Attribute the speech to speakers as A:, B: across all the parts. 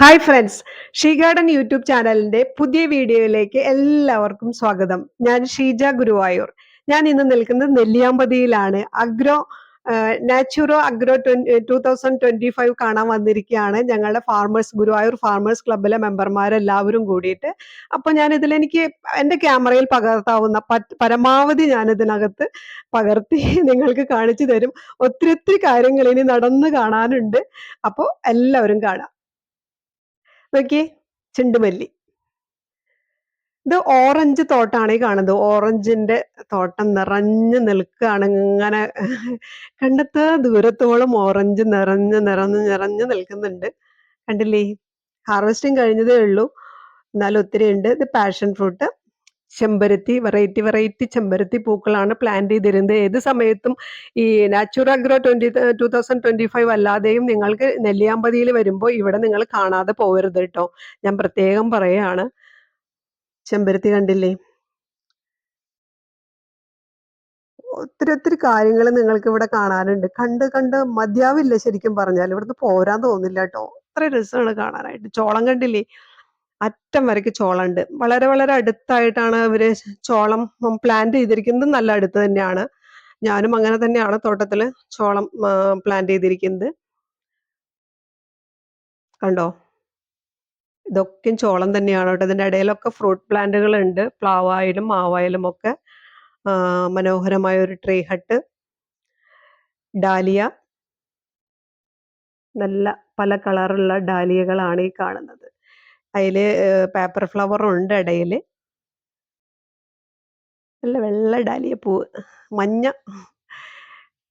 A: Hi friends she garden YouTube ചാനലിന്റെ പുതിയ വീഡിയോയിലേക്ക് എല്ലാവർക്കും സ്വാഗതം. ഞാൻ ഷീജ ഗുരുവായൂർ. ഞാൻ ഇന്ന് നിൽക്കുന്നത് നെല്ലിയാമ്പതിയിലാണ്. Agro naturo agro two thousand twenty five കാണാൻ വന്നിരിക്കുകയാണ് ഞങ്ങളുടെ ഫാർമേഴ്സ് ഗുരുവായൂർ ഫാർമേഴ്സ് ക്ലബിലെ മെമ്പർമാരെല്ലാവരും കൂടിയിട്ട്. അപ്പോൾ ഞാൻ ഇതിൽ എനിക്ക് എന്റെ ക്യാമറയിൽ പകർത്താവുന്ന പരമാവധി ഞാൻ ഇതിനകത്ത് പകർത്തി നിങ്ങൾക്ക് കാണിച്ചു തരും. ഒത്തിരി ഒത്തിരി കാര്യങ്ങൾ ഇനി നടന്നു കാണാനുണ്ട്. അപ്പോൾ എല്ലാവരും കാണാം. നോക്കിയേ ചെണ്ടുമല്ലി. ഇത് ഓറഞ്ച് തോട്ടാണ് ഈ കാണുന്നത്. ഓറഞ്ചിന്റെ തോട്ടം നിറഞ്ഞു നിൽക്കുകയാണ്. ഇങ്ങനെ കണ്ടെത്ത ദൂരത്തോളം ഓറഞ്ച് നിറഞ്ഞ് നിറഞ്ഞ് നിറഞ്ഞു നിൽക്കുന്നുണ്ട്. കണ്ടില്ലേ? ഹാർവെസ്റ്റിംഗ് കഴിഞ്ഞതേ ഉള്ളൂ. എന്നാലും ഒത്തിരി ഉണ്ട് ഇത് പാഷൻ ഫ്രൂട്ട് ചെമ്പരത്തി വെറൈറ്റി വെറൈറ്റി ചെമ്പരത്തി പൂക്കളാണ് പ്ലാന്റ് ചെയ്തിരുന്നത്. ഏത് സമയത്തും ഈ natural agro twenty two thousand twenty five അല്ലാതെയും നിങ്ങൾക്ക് നെല്ലിയാമ്പതിയിൽ വരുമ്പോൾ ഇവിടെ നിങ്ങൾ കാണാതെ പോകരുത് കേട്ടോ ഞാൻ പ്രത്യേകം പറയുകയാണ് ചെമ്പരത്തി കണ്ടില്ലേ? ഒത്തിരി ഒത്തിരി കാര്യങ്ങൾ നിങ്ങൾക്ക് ഇവിടെ കാണാനുണ്ട്. കണ്ട് കണ്ട് മതിയാവില്ല ശരിക്കും പറഞ്ഞാൽ. ഇവിടുന്ന് പോരാൻ തോന്നില്ല കേട്ടോ അത്ര രസമാണ് കാണാനായിട്ട്. ചോളം കണ്ടില്ലേ? അറ്റം വരയ്ക്ക് ചോളം ഉണ്ട് വളരെ വളരെ അടുത്തായിട്ടാണ് അവർ ചോളം പ്ലാന്റ് ചെയ്തിരിക്കുന്നത്. നല്ല അടുത്ത് തന്നെയാണ്. ഞാനും അങ്ങനെ തന്നെയാണ് തോട്ടത്തിൽ ചോളം പ്ലാന്റ് ചെയ്തിരിക്കുന്നത്. കണ്ടോ? ഇതൊക്കെ ചോളം തന്നെയാണ് കേട്ടോ. ഇതിന്റെ ഇടയിലൊക്കെ ഫ്രൂട്ട് പ്ലാന്റുകൾ ഉണ്ട് പ്ലാവായാലും മാവായാലും ഒക്കെ മനോഹരമായ ഒരു ട്രീ ഹട്ട് ഡാലിയ. നല്ല പല കളറുള്ള ഡാലിയകളാണ് ഈ കാണുന്നത്. അതിൽ പേപ്പർ ഫ്ലവർ ഉണ്ട് ഇടയിൽ നല്ല വെള്ള ഡാലിയ പൂവ് മഞ്ഞ.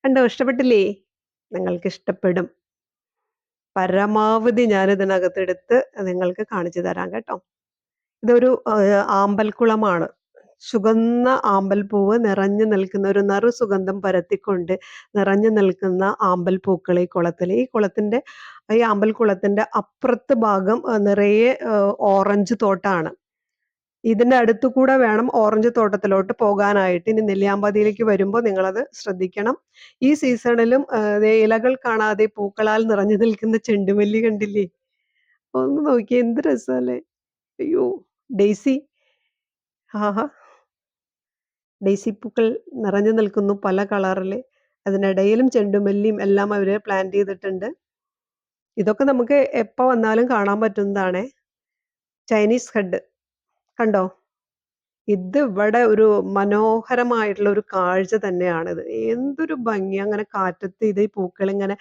A: കണ്ടോ ഇഷ്ടപ്പെട്ടില്ലേ? നിങ്ങൾക്ക് ഇഷ്ടപ്പെടും. പരമാവധി ഞാൻ ഇതിനകത്തെടുത്ത് നിങ്ങൾക്ക് കാണിച്ചു തരാം കേട്ടോ. ഇതൊരു ആമ്പൽക്കുളമാണ് ആമ്പൽ ആമ്പൽപ്പൂവ് നിറഞ്ഞു നിൽക്കുന്ന ഒരു നറു സുഗന്ധം പരത്തിക്കൊണ്ട് നിറഞ്ഞു നിൽക്കുന്ന ആമ്പൽ പൂക്കൾ ഈ കുളത്തിൽ. ഈ കുളത്തിന്റെ ഈ അമ്പൽക്കുളത്തിന്റെ അപ്പുറത്ത് ഭാഗം നിറയെ ഓറഞ്ച് തോട്ടാണ്. ഇതിന്റെ അടുത്തു കൂടെ വേണം ഓറഞ്ച് തോട്ടത്തിലോട്ട് പോകാനായിട്ട്. ഇനി നെല്ലിയാമ്പതിയിലേക്ക് വരുമ്പോൾ നിങ്ങളത് ശ്രദ്ധിക്കണം. ഈ സീസണിലും ഇലകൾ കാണാതെ പൂക്കളാൽ നിറഞ്ഞു നിൽക്കുന്ന ചെണ്ടുമല്ലി കണ്ടില്ലേ? ഒന്ന് നോക്കി എന്ത് രസമല്ലേ? അയ്യോ ഡെയ്സി. ആഹാ. ഡെയ്സി പൂക്കൾ നിറഞ്ഞു നിൽക്കുന്നു പല കളറിൽ അതിനിടയിലും ചെണ്ടുമല്ലിയും എല്ലാം അവർ പ്ലാന്റ് ചെയ്തിട്ടുണ്ട്. ഇതൊക്കെ നമുക്ക് എപ്പോൾ വന്നാലും കാണാൻ പറ്റുന്നതാണ്. Chinese head. കണ്ടോ? ഇത് ഇവിടെ ഒരു മനോഹരമായിട്ടുള്ള ഒരു കാഴ്ച തന്നെയാണിത്. എന്തൊരു ഭംഗി. അങ്ങനെ കാറ്റത്ത് ഇത് ഈ പൂക്കൾ ഇങ്ങനെ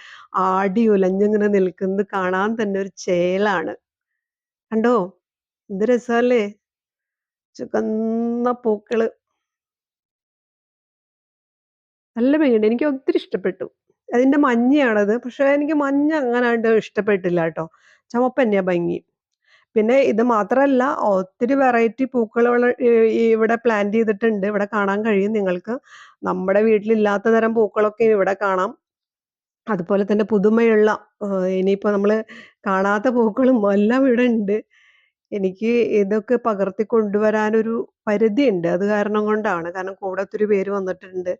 A: ആടി ഉലഞ്ഞിങ്ങനെ നിൽക്കുന്നത് കാണാൻ തന്നെ ഒരു ചേലാണ്. കണ്ടോ? എന്ത് രസമല്ലേ? ചുകന്ന പൂക്കൾ. നല്ല ഭംഗിയുണ്ട്. എനിക്ക് ഒത്തിരി ഇഷ്ടപ്പെട്ടു. അതിന്റെ മഞ്ഞയാണത്. പക്ഷെ എനിക്ക് മഞ്ഞ അങ്ങനെ ഇഷ്ടപ്പെട്ടില്ല കേട്ടോ. ചുമപ്പ് തന്നെയാ ഭംഗി. പിന്നെ ഇത് മാത്രമല്ല ഒത്തിരി വെറൈറ്റി പൂക്കൾ ഇവിടെ പ്ലാന്റ് ചെയ്തിട്ടുണ്ട്. ഇവിടെ കാണാൻ കഴിയും നിങ്ങൾക്ക്. നമ്മുടെ വീട്ടിലില്ലാത്ത തരം പൂക്കളൊക്കെ ഇവിടെ കാണാം. അതുപോലെ തന്നെ പുതുമയുള്ള ഇനിയിപ്പോൾ നമ്മൾ കാണാത്ത പൂക്കളും എല്ലാം ഇവിടെ ഉണ്ട്. എനിക്ക് ഇതൊക്കെ പകർത്തി കൊണ്ടുവരാനൊരു പരിധിയുണ്ട്. അത് കാരണം കൊണ്ടാണ്. കാരണം കൂടെ ഒത്തിരി പേര് വന്നിട്ടുണ്ട്.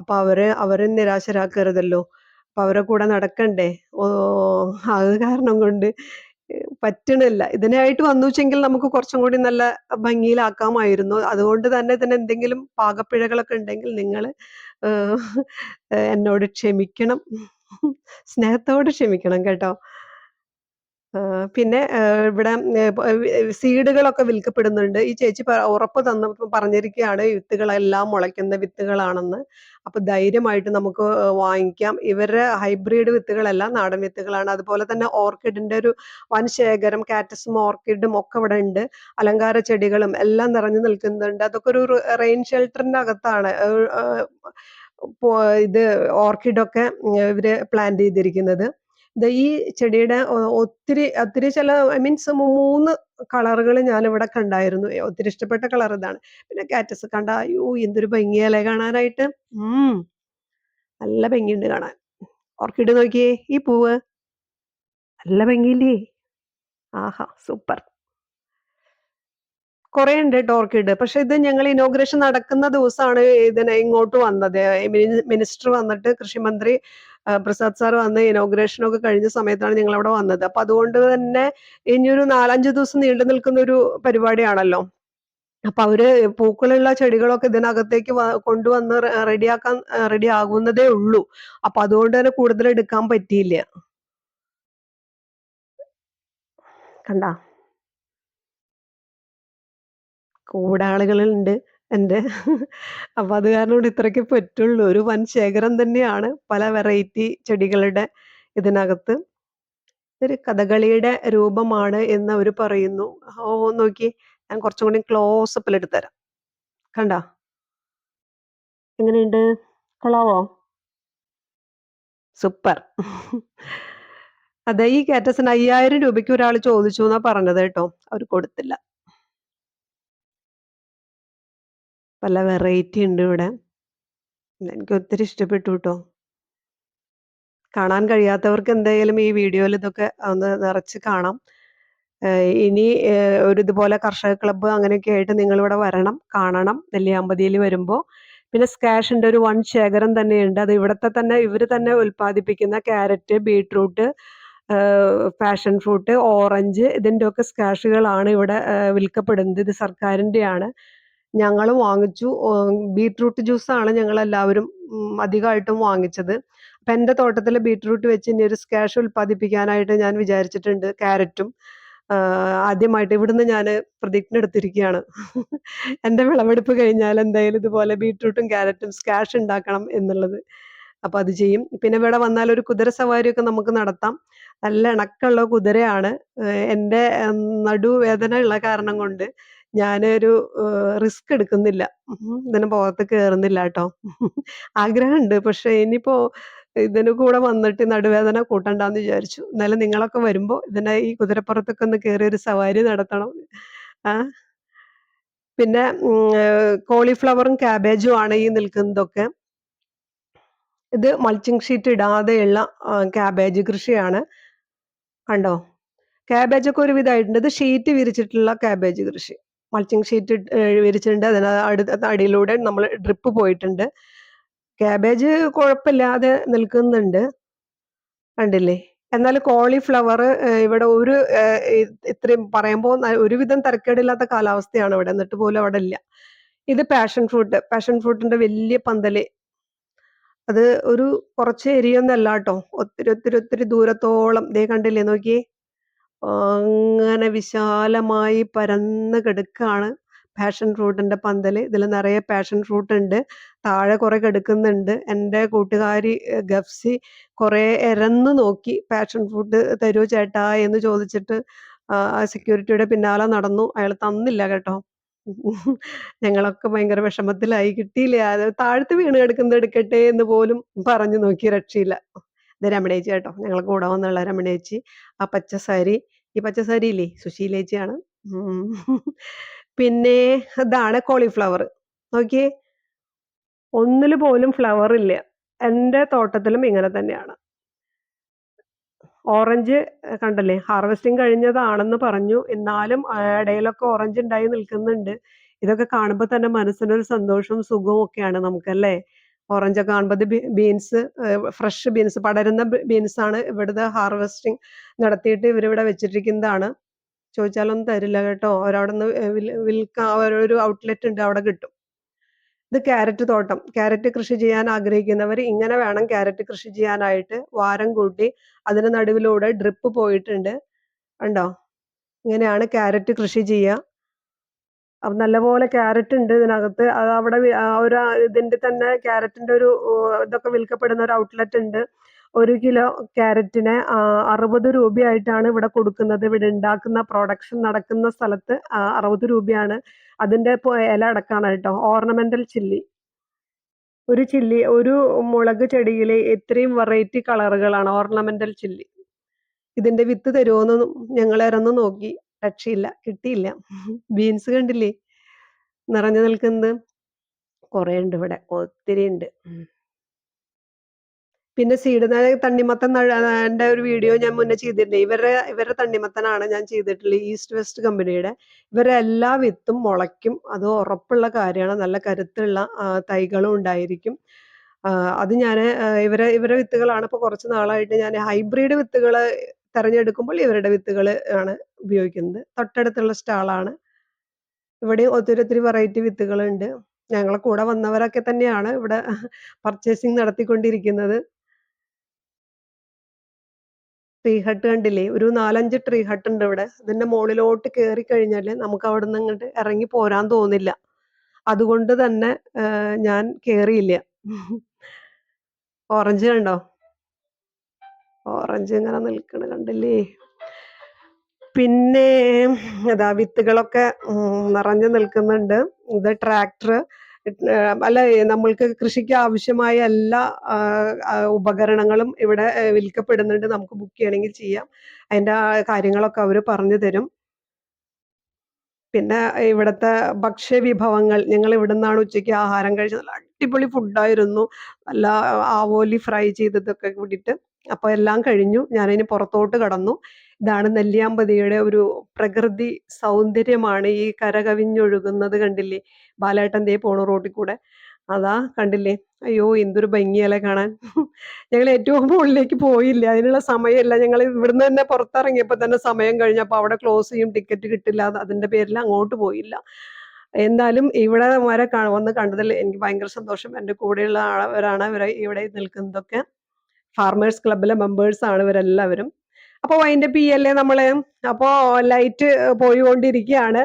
A: അപ്പൊ അവരെ അവരെ നിരാശരാക്കരുതല്ലോ. അപ്പൊ അവരെ കൂടെ നടക്കണ്ടേ? ഓ അത് കാരണം കൊണ്ട് പറ്റണില്ല. ഇതിനായിട്ട് വന്നുവെച്ചെങ്കിൽ നമുക്ക് കുറച്ചും കൂടി നല്ല ഭംഗിയിലാക്കാമായിരുന്നു. അതുകൊണ്ട് തന്നെ ഇതിന് എന്തെങ്കിലും പാകപ്പിഴകളൊക്കെ ഉണ്ടെങ്കിൽ നിങ്ങൾ എന്നോട് ക്ഷമിക്കണം. സ്നേഹത്തോടെ ക്ഷമിക്കണം കേട്ടോ. പിന്നെ ഇവിടെ സീഡുകളൊക്കെ വിൽക്കപ്പെടുന്നുണ്ട്. ഈ ചേച്ചി ഉറപ്പ് തന്ന പറഞ്ഞിരിക്കുകയാണ് വിത്തുകളെല്ലാം മുളയ്ക്കുന്ന വിത്തുകളാണെന്ന്. അപ്പൊ ധൈര്യമായിട്ട് നമുക്ക് വാങ്ങിക്കാം. ഇവരുടെ ഹൈബ്രിഡ് വിത്തുകളെല്ലാം നാടൻ വിത്തുകളാണ്. അതുപോലെ തന്നെ ഓർക്കിഡിന്റെ ഒരു വൻ ശേഖരം കാറ്റസും ഓർക്കിഡും ഒക്കെ ഇവിടെ ഉണ്ട്. അലങ്കാര ചെടികളും എല്ലാം നിറഞ്ഞു നിൽക്കുന്നുണ്ട്. അതൊക്കെ ഒരു റെയിൻ ഷെൽട്ടറിന്റെ അകത്താണ്. ഇത് ഓർക്കിഡൊക്കെ ഇവർ പ്ലാന്റ് ചെയ്തിരിക്കുന്നത്. ഈ ചെടിയുടെ ഒത്തിരി ഒത്തിരി ചില ഐ മീൻസ് മൂന്ന് കളറുകൾ ഞാൻ ഇവിടെ കണ്ടായിരുന്നു ഒത്തിരി ഇഷ്ടപ്പെട്ട കളർ ഇതാണ്. പിന്നെ കാറ്റസ് കണ്ട അയ്യോ എന്തൊരു ഭംഗിയല്ലേ കാണാനായിട്ട്. ഉം. നല്ല ഭംഗിയുണ്ട് കാണാൻ. ഓർക്കിഡ് നോക്കിയേ ഈ പൂവ്. നല്ല ഭംഗിയില്ലേ? ആഹാ സൂപ്പർ. കുറെ ഉണ്ട് കേട്ടോ ഓർക്കിഡ്. പക്ഷെ ഇത് ഞങ്ങൾ ഇനോഗ്രേഷൻ നടക്കുന്ന ദിവസമാണ് ഇതിനെ ഇങ്ങോട്ട് വന്നത്. മിനി മിനിസ്റ്റർ വന്നിട്ട് കൃഷിമന്ത്രി പ്രസാദ് സാർ വന്ന് ഇനോഗ്രേഷൻ ഒക്കെ കഴിഞ്ഞ സമയത്താണ് ഞങ്ങൾ അവിടെ വന്നത്. അപ്പൊ അതുകൊണ്ട് തന്നെ ഇനിയൊരു 4, 5 ദിവസം നീണ്ടു നിൽക്കുന്ന ഒരു പരിപാടിയാണല്ലോ. അപ്പൊ അവർ പൂക്കളുള്ള ചെടികളൊക്കെ ഇതിനകത്തേക്ക് കൊണ്ടുവന്ന് റെഡിയാക്കാൻ റെഡി ആകുന്നതേ ഉള്ളൂ. അപ്പൊ അതുകൊണ്ട് തന്നെ കൂടുതൽ എടുക്കാൻ പറ്റിയില്ല. കണ്ട കൂടെ ആളുകളുണ്ട് എന്റെ. അപ്പൊ അത് കാരണം കൊണ്ട് ഇത്രയ്ക്ക് പറ്റുള്ളൂ. ഒരു വൻ ശേഖരം തന്നെയാണ് പല വെറൈറ്റി ചെടികളുടെ ഇതിനകത്ത്. ഒരു കഥകളിയുടെ രൂപമാണ് എന്ന് അവർ പറയുന്നു. ഓ നോക്കി ഞാൻ കുറച്ചും കൂടി ക്ലോസപ്പിൽ എടുത്തുതരാം കണ്ട? എങ്ങനെയുണ്ട്? കൊള്ളാവോ? സൂപ്പർ. അതെ ഈ കാറ്റസിന് 5000 രൂപയ്ക്ക് ഒരാൾ ചോദിച്ചു എന്നാ പറഞ്ഞത് കേട്ടോ. അവർ കൊടുത്തില്ല. പല വെറൈറ്റി ഉണ്ട് ഇവിടെ. എനിക്ക് ഒത്തിരി ഇഷ്ടപ്പെട്ടു കേട്ടോ കാണാൻ കഴിയാത്തവർക്ക് എന്തായാലും ഈ വീഡിയോയിൽ ഇതൊക്കെ ഒന്ന് നിറച്ച് കാണാം. ഇനി ഒരു ഇതുപോലെ കർഷക ക്ലബ്ബ് അങ്ങനെയൊക്കെ ആയിട്ട് നിങ്ങളിവിടെ വരണം, കാണണം നെല്ലിയാമ്പതിയിൽ വരുമ്പോൾ പിന്നെ സ്കാഷിന്റെ ഒരു വൺ ശേഖരം തന്നെയുണ്ട്. അത് ഇവിടുത്തെ തന്നെ ഇവർ തന്നെ ഉൽപ്പാദിപ്പിക്കുന്ന carrot, beetroot passion fruit, orange ഇതിന്റെയൊക്കെ സ്കാഷുകളാണ് ഇവിടെ വിൽക്കപ്പെടുന്നത്. ഇത് സർക്കാരിന്റെയാണ്. ഞങ്ങളും വാങ്ങിച്ചു. ബീട്രൂട്ട് ജ്യൂസാണ് ഞങ്ങൾ എല്ലാവരും അധികമായിട്ടും വാങ്ങിച്ചത്. അപ്പൊ എന്റെ തോട്ടത്തിൽ ബീട്രൂട്ട് വെച്ച് ഇനി ഒരു സ്കാഷ് ഉൽപ്പാദിപ്പിക്കാനായിട്ട് ഞാൻ വിചാരിച്ചിട്ടുണ്ട്. ക്യാരറ്റും ആദ്യമായിട്ട് ഇവിടുന്ന് ഞാൻ പ്രതിജ്ഞ എടുത്തിരിക്കുകയാണ്. എന്റെ വിളവെടുപ്പ് കഴിഞ്ഞാൽ എന്തായാലും ഇതുപോലെ ബീട്രൂട്ടും ക്യാരറ്റും സ്കാഷ് ഉണ്ടാക്കണം എന്നുള്ളത്. അപ്പൊ അത് ചെയ്യും. പിന്നെ ഇവിടെ വന്നാൽ ഒരു കുതിര സവാരിയൊക്കെ നമുക്ക് നടത്താം. നല്ല ഇണക്കമുള്ള കുതിരയാണ്. എന്റെ നടുവേദന ഉള്ള കാരണം കൊണ്ട് ഞാനൊരു റിസ്ക് എടുക്കുന്നില്ല. ഇതിന് പുറത്ത് കയറുന്നില്ല കേട്ടോ ആഗ്രഹമുണ്ട്. പക്ഷെ ഇനിയിപ്പോ ഇതിന് കൂടെ വന്നിട്ട് നടുവേദന കൂട്ടണ്ടെന്ന് വിചാരിച്ചു. എന്നാലും നിങ്ങളൊക്കെ വരുമ്പോ ഇതിന്റെ ഈ കുതിരപ്പുറത്തൊക്കെ ഒന്ന് കയറി ഒരു സവാരി നടത്തണം. ആ പിന്നെ കോളിഫ്ലവറും കാബേജും ആണ് ഈ നിൽക്കുന്നതൊക്കെ. ഇത് മൾച്ചിങ് ഷീറ്റ് ഇടാതെയുള്ള കാബേജ് കൃഷിയാണ്. കണ്ടോ? ക്യാബേജൊക്കെ ഒരുവിധമായിട്ടുണ്ട്. ഇത് ഷീറ്റ് വിരിച്ചിട്ടുള്ള കാബേജ് കൃഷി. മൾച്ചിങ് ഷീറ്റ് വിരിച്ചിട്ടുണ്ട്. അതിന് അടുത്ത അടിയിലൂടെ നമ്മൾ ഡ്രിപ്പ് പോയിട്ടുണ്ട്. ക്യാബേജ് കുഴപ്പമില്ലാതെ നിൽക്കുന്നുണ്ട്. കണ്ടില്ലേ? എന്നാൽ കോളിഫ്ലവർ ഇവിടെ ഒരു ഇത്രയും പറയുമ്പോൾ ഒരുവിധം തരക്കേടില്ലാത്ത കാലാവസ്ഥയാണ് ഇവിടെ. എന്നിട്ട് പോലും അവിടെ ഇല്ല. ഇത് പാഷൻ ഫ്രൂട്ട്. പാഷൻ ഫ്രൂട്ടിന്റെ വലിയ പന്തൽ. അത് ഒരു കുറച്ച് ഏരിയ അല്ലാട്ടോ. ഒത്തിരി ഒത്തിരി ഒത്തിരി ദൂരത്തോളം ദേ കണ്ടില്ലേ നോക്കിയേ. അങ്ങനെ വിശാലമായി പരന്ന് കിടക്കാണ് പാഷൻ ഫ്രൂട്ടിന്റെ പന്തൽ. ഇതിൽ നിറയെ പാഷൻ ഫ്രൂട്ട് ഉണ്ട്. താഴെ കുറേ കിടക്കുന്നുണ്ട്. എന്റെ കൂട്ടുകാരി ഗഫ്സി കുറേ ഇരന്ന് നോക്കി പാഷൻ ഫ്രൂട്ട് തരൂ ചേട്ടാ എന്ന് ചോദിച്ചിട്ട് സെക്യൂരിറ്റിയുടെ പിന്നാലെ നടന്നു. അയാൾ തന്നില്ല കേട്ടോ. ഞങ്ങളൊക്കെ ഭയങ്കര വിഷമത്തിലായി. കിട്ടിയില്ല. അത് താഴത്ത് വീണ് കിടക്കുന്നത് എടുക്കട്ടെ എന്ന് പോലും പറഞ്ഞു നോക്കി. രക്ഷയില്ല. ഇത് രമണേച്ചി കേട്ടോ. ഞങ്ങളെ കൂടെ വന്നുള്ള രമണേച്ചി. ആ പച്ച സാരി. ഈ പച്ച സാരി ഇല്ലേ സുശീലേച്ചിയാണ്. പിന്നെ ഇതാണ് കോളിഫ്ലവർ. നോക്കിയേ. ഒന്നിൽ പോലും ഫ്ലവർ ഇല്ല. എന്റെ തോട്ടത്തിലും ഇങ്ങനെ തന്നെയാണ്. ഓറഞ്ച് കണ്ടല്ലേ ഹാർവെസ്റ്റിംഗ് കഴിഞ്ഞതാണെന്ന് പറഞ്ഞു. എന്നാലും ഇടയിലൊക്കെ ഓറഞ്ച് ഉണ്ടായി നിൽക്കുന്നുണ്ട്. ഇതൊക്കെ കാണുമ്പോൾ തന്നെ മനസ്സിനൊരു സന്തോഷവും സുഖവും ഒക്കെയാണ് നമുക്കല്ലേ? ഓറഞ്ചൊക്കെ കാണുമ്പോൾ ബീൻസ് ഫ്രഷ് ബീൻസ് പടരുന്ന ബീൻസ് ആണ് ഇവിടുത്തെ ഹാർവെസ്റ്റിംഗ് നടത്തിയിട്ട് ഇവരിവിടെ വെച്ചിട്ടിരിക്കുന്നതാണ്. ചോദിച്ചാലൊന്നും തരില്ല കേട്ടോ. അവരവിടെ നിന്ന് വിൽക്കാൻ ഒരു ഔട്ട്ലെറ്റ് ഉണ്ട്. അവിടെ കിട്ടും. ഇത് ക്യാരറ്റ് തോട്ടം. ക്യാരറ്റ് കൃഷി ചെയ്യാൻ ആഗ്രഹിക്കുന്നവർ ഇങ്ങനെ വേണം ക്യാരറ്റ് കൃഷി ചെയ്യാനായിട്ട്. വാരം കൂട്ടി അതിന് നടുവിലൂടെ ഡ്രിപ്പ് പോയിട്ടുണ്ട്. കണ്ടോ? ഇങ്ങനെയാണ് ക്യാരറ്റ് കൃഷി ചെയ്യാ. അപ്പൊ നല്ലപോലെ ക്യാരറ്റ് ഉണ്ട് ഇതിനകത്ത്. അത് അവിടെ ഒരു ഇതിന്റെ തന്നെ ക്യാരറ്റിന്റെ ഒരു ഇതൊക്കെ വിൽക്കപ്പെടുന്ന ഒരു ഔട്ട്ലെറ്റ് ഉണ്ട്. ഒരു കിലോ ക്യാരറ്റിന് അറുപത് 60 രൂപയായിട്ടാണ് ഇവിടെ കൊടുക്കുന്നത്. ഇവിടെ ഉണ്ടാക്കുന്ന പ്രൊഡക്ഷൻ നടക്കുന്ന സ്ഥലത്ത് അറുപത് 60 രൂപയാണ്. ഇപ്പൊ ഇല അടക്കാണ് കേട്ടോ. Ornamental chilli. ഒരു ചില്ലി ഒരു മുളക് ചെടിയിൽ ഇത്രയും വെറൈറ്റി കളറുകളാണ് ഓർണമെന്റൽ ചില്ലി. ഇതിന്റെ വിത്ത് തരുവോന്ന് ഞങ്ങൾ എരന്നു നോക്കി. രക്ഷയില്ല. കിട്ടിയില്ല. ബീൻസ് കണ്ടില്ലേ? നിറഞ്ഞു നിൽക്കുന്നത്. കുറേ ഉണ്ട് ഇവിടെ. ഒത്തിരി ഉണ്ട്. പിന്നെ സീഡ് തണ്ണിമത്തൻ എന്റെ ഒരു വീഡിയോ ഞാൻ മുന്നേ ചെയ്തിട്ടുണ്ട് ഇവരുടെ ഇവരുടെ തണ്ണിമത്തനാണ് ഞാൻ ചെയ്തിട്ടുള്ളത് ഈസ്റ്റ് വെസ്റ്റ് കമ്പനിയുടെ ഇവരുടെ എല്ലാ വിത്തും മുളയ്ക്കും അത് ഉറപ്പുള്ള കാര്യമാണ് നല്ല കരുത്തുള്ള തൈകളും ഉണ്ടായിരിക്കും അത് ഞാൻ ഇവരെ ഇവരുടെ വിത്തുകളാണ് ഇപ്പോൾ കുറച്ച് നാളായിട്ട് ഞാൻ ഹൈബ്രിഡ് വിത്തുകൾ തിരഞ്ഞെടുക്കുമ്പോൾ ഇവരുടെ വിത്തുകൾ ആണ് ഉപയോഗിക്കുന്നത്. തൊട്ടടുത്തുള്ള സ്റ്റാളാണ് ഇവിടെ ഒത്തിരി ഒത്തിരി വെറൈറ്റി വിത്തുകളുണ്ട് ഞങ്ങളെ കൂടെ വന്നവരൊക്കെ തന്നെയാണ് ഇവിടെ പർച്ചേസിങ് നടത്തിക്കൊണ്ടിരിക്കുന്നത്. ട്രീ ഹട്ട് കണ്ടില്ലേ? ഒരു നാലഞ്ച് ട്രീ ഹട്ട് ഉണ്ട് ഇവിടെ. ഇതിന്റെ മുകളിലോട്ട് കയറി കഴിഞ്ഞാൽ നമുക്ക് അവിടെ നിന്ന് ഇങ്ങോട്ട് ഇറങ്ങി പോരാൻ തോന്നില്ല. അതുകൊണ്ട് തന്നെ ഞാൻ കയറിയില്ല ഓറഞ്ച് കണ്ടോ? ഓറഞ്ച് ഇങ്ങനെ നിൽക്കണ കണ്ടില്ലേ? പിന്നെ അതാ വിത്തുകളൊക്കെ നിറഞ്ഞു നിൽക്കുന്നുണ്ട്. ഇത് ട്രാക്ടർ അല്ല നമ്മൾക്ക് കൃഷിക്ക് ആവശ്യമായ എല്ലാ ഉപകരണങ്ങളും ഇവിടെ വിൽക്കപ്പെടുന്നുണ്ട്. നമുക്ക് ബുക്ക് ചെയ്യണമെങ്കിൽ ചെയ്യാം. അതിന്റെ കാര്യങ്ങളൊക്കെ അവർ പറഞ്ഞു തരും. പിന്നെ ഇവിടുത്തെ ഭക്ഷ്യവിഭവങ്ങൾ ഞങ്ങൾ ഇവിടെ നിന്നാണ് ഉച്ചയ്ക്ക് ആഹാരം കഴിച്ചത്. അടിപൊളി ഫുഡായിരുന്നു. നല്ല ആവോലി ഫ്രൈ ചെയ്തതൊക്കെ കൂടിയിട്ട്. അപ്പോൾ എല്ലാം കഴിഞ്ഞു. ഞാനതിന് പുറത്തോട്ട് കടന്നു. ഇതാണ് നെല്ലിയാമ്പതിയുടെ ഒരു പ്രകൃതി സൗന്ദര്യമാണ് ഈ കരകവിഞ്ഞൊഴുകുന്നത് കണ്ടില്ലേ? ബാലേട്ടൻ ദേ പോണ റോഡിൽ കൂടെ. അതാ കണ്ടില്ലേ? അയ്യോ എന്തൊരു ഭംഗിയല്ലേ കാണാൻ. ഞങ്ങൾ ഏറ്റവും മുകളിലേക്ക് പോയില്ല. അതിനുള്ള സമയമില്ല. ഞങ്ങൾ ഇവിടുന്ന് തന്നെ പുറത്തിറങ്ങിയപ്പോൾ തന്നെ സമയം കഴിഞ്ഞപ്പോൾ അവിടെ ക്ലോസ് ചെയ്യും. ടിക്കറ്റ് കിട്ടില്ല. അതിന്റെ പേരിൽ അങ്ങോട്ട് പോയില്ല. എന്നാലും ഇവിടെ വരെ വന്ന് കണ്ടതിൽ എനിക്ക് ഭയങ്കര സന്തോഷം. എന്റെ കൂടെയുള്ള ആളവരാണ് ഇവരെ ഇവിടെ നിൽക്കുന്നതൊക്കെ. ഫാർമേഴ്സ് ക്ലബിലെ മെമ്പേഴ്സ് ആണ് ഇവരെല്ലാവരും. അപ്പോൾ അതിന്റെ പി അല്ലേ നമ്മൾ? അപ്പോൾ ലൈറ്റ് പോയിക്കൊണ്ടിരിക്കുകയാണ്.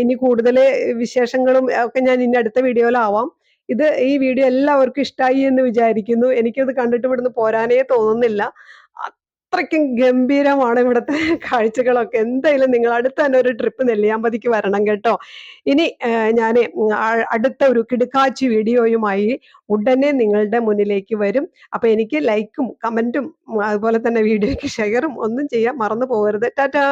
A: ഇനി കൂടുതൽ വിശേഷങ്ങളും ഒക്കെ ഞാൻ ഇനി അടുത്ത വീഡിയോയിലാവാം ഇത് ഈ വീഡിയോ എല്ലാവർക്കും ഇഷ്ടമായി എന്ന് വിചാരിക്കുന്നു. എനിക്കത് കണ്ടിട്ട് ഇവിടുന്ന് പോരാനേ തോന്നുന്നില്ല. അത്രയ്ക്കും ഗംഭീരമാണ് ഇവിടുത്തെ കാഴ്ചകളൊക്കെ. എന്തായാലും നിങ്ങൾ അടുത്ത തന്നെ ഒരു ട്രിപ്പ് നെല്ലിയാമ്പതിക്ക് വരണം കേട്ടോ. ഇനി ഞാൻ അടുത്ത ഒരു കിടുക്കാച്ചി വീഡിയോയുമായി ഉടനെ നിങ്ങളുടെ മുന്നിലേക്ക് വരും. അപ്പൊ എനിക്ക് ലൈക്കും കമന്റും അതുപോലെ തന്നെ വീഡിയോയ്ക്ക് ഷെയറും ഒന്നും ചെയ്യാൻ മറന്നു പോകരുത്. ടാറ്റാ!